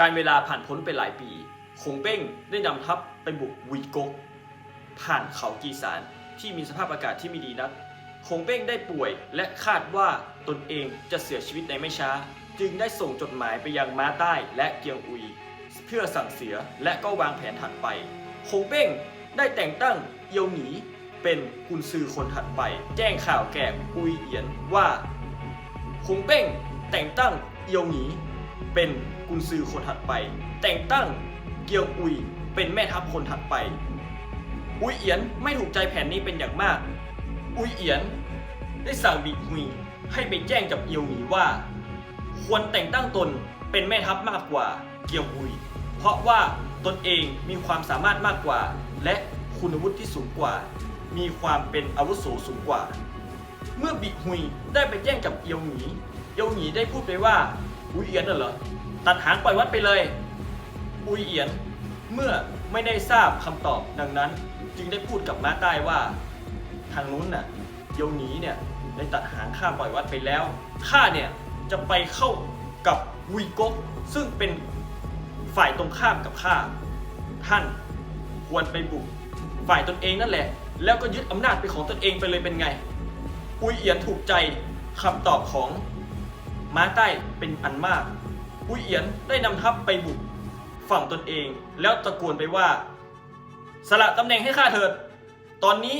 การเวลาผ่านพ้นไปหลายปีคงเป้งได้นำทัพไปบุกวีกก ผ่านเขากีสานที่มีสภาพอากาศที่ไม่ดีนักคงเป้งได้ป่วยและคาดว่าตนเองจะเสียชีวิตในไม่ช้า จึงได้ส่งจดหมายไปยังม้าใต้และเกียงอุย เพื่อสั่งเสียและก็วางแผนถัดไปคงเป้งได้แต่งตั้งเอียวหนีเป็นกุนซือคนถัดไป แจ้งข่าวแก่อุยเอียนว่าคงเป้งแต่งตั้งเอียวหนี เป็นกุนซือคนถัดไป แต่งตั้งเกียวอุยเป็นแม่ทัพคนถัดไป อุยเอียนไม่ถูกใจแผนนี้เป็นอย่างมาก อุยเอียน ได้สั่งบีฮุยให้ไปแจ้งกับเอียวหนีว่า ควรแต่งตั้งตนเป็นแม่ทัพมากกว่าเกียวอุย เพราะว่าตนเองมีความสามารถมากกว่า และคุณวุฒิที่สูงกว่า มีความเป็นอาวุโสสูงกว่า เมื่อบิฮุยได้ไปแจ้งกับเอียวหนีเอียวหนีได้พูดไปว่า อุยเอียนน่ะเหรอ ตัดหางปล่อยวัดไปเลย อุยเอียน เมื่อไม่ได้ทราบคำตอบดังนั้น จึงได้พูดกับม้าใต้ว่า ทางนู้นน่ะเอียวหนีเนี่ยได้ตัดหางข้าปล่อยวัดไปแล้วข้าเนี่ยจะไปเข้ากับวีกกซึ่งเป็นฝ่ายตรงข้ามกับข้าท่านควรไปบุกฝ่ายตนเองนั่นแหละ แล้วก็ยึดอำนาจเป็นของตนเองไปเลยเป็นไง อุยเอียนถูกใจคำตอบของ ม้าใต้เป็นอันมากอุยเอียนได้นำทัพไปบุกฝั่งตนเอง แล้วตะโกนไปว่า สละตำแหน่งให้ข้าเถิด ตอนนี้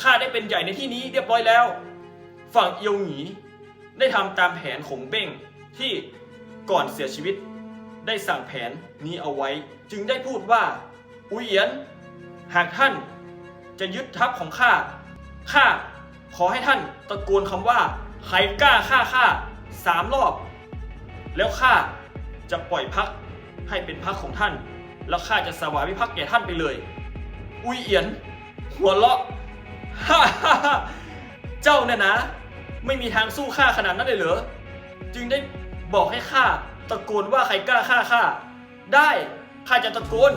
ข้าได้เป็นใหญ่ในที่นี้เรียบร้อยแล้ว ฝั่งเอียวหนีได้ทำตามแผนของเบ้งที่ก่อนเสียชีวิต ได้สั่งแผนนี้เอาไว้ จึงได้พูดว่าอุยเอียน หากท่านจะยึดทัพของข้าข้าขอให้ท่านตะโกนคำว่าใครกล้าฆ่าข้า สามรอบ แล้วข้าจะปล่อยพักให้เป็นพักของท่าน แล้วข้าจะสวามิภักดิ์แก่ท่านไปเลย อุยเอียน หัวเราะฮ่าฮ่าฮ่าเจ้าเนี่ยนะ ไม่มีทางสู้ข้าขนาดนั้นเลยเหรอ จึงได้บอกให้ข้าตะโกนว่าใครกล้าฆ่าข้าได้ข้าจะตะโกน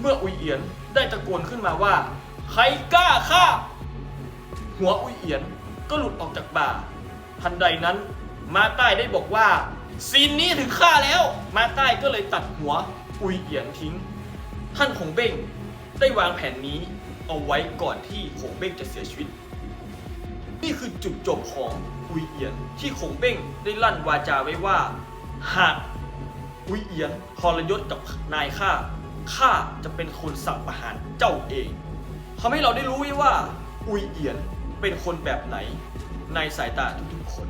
เมื่ออุยเอียนได้ตะโกนขึ้นมาว่า ใครกล้าฆ่าหัวอุยเอียนก็หลุดออกจากบ่า ทันใดนั้น มาใต้ได้บอกว่าซีนนี้ถึงฆ่าแล้ว มาใต้ก็เลยตัดหัวอุยเอียนทิ้ง ท่านคงเบ้งได้วางแผนนี้เอาไว้ก่อนที่คงเบ้งจะเสียชีวิต นี่คือจุดจบของอุยเอียนที่คงเบ้งได้ลั่นวาจาไว้ว่า หากอุยเอียนทรยศกับนายข้าข้าจะเป็นคนสั่งประหารเจ้าเองทำให้เราได้รู้ไว้ว่า อุยเอียนเป็นคนแบบไหนในสายตาทุกๆคน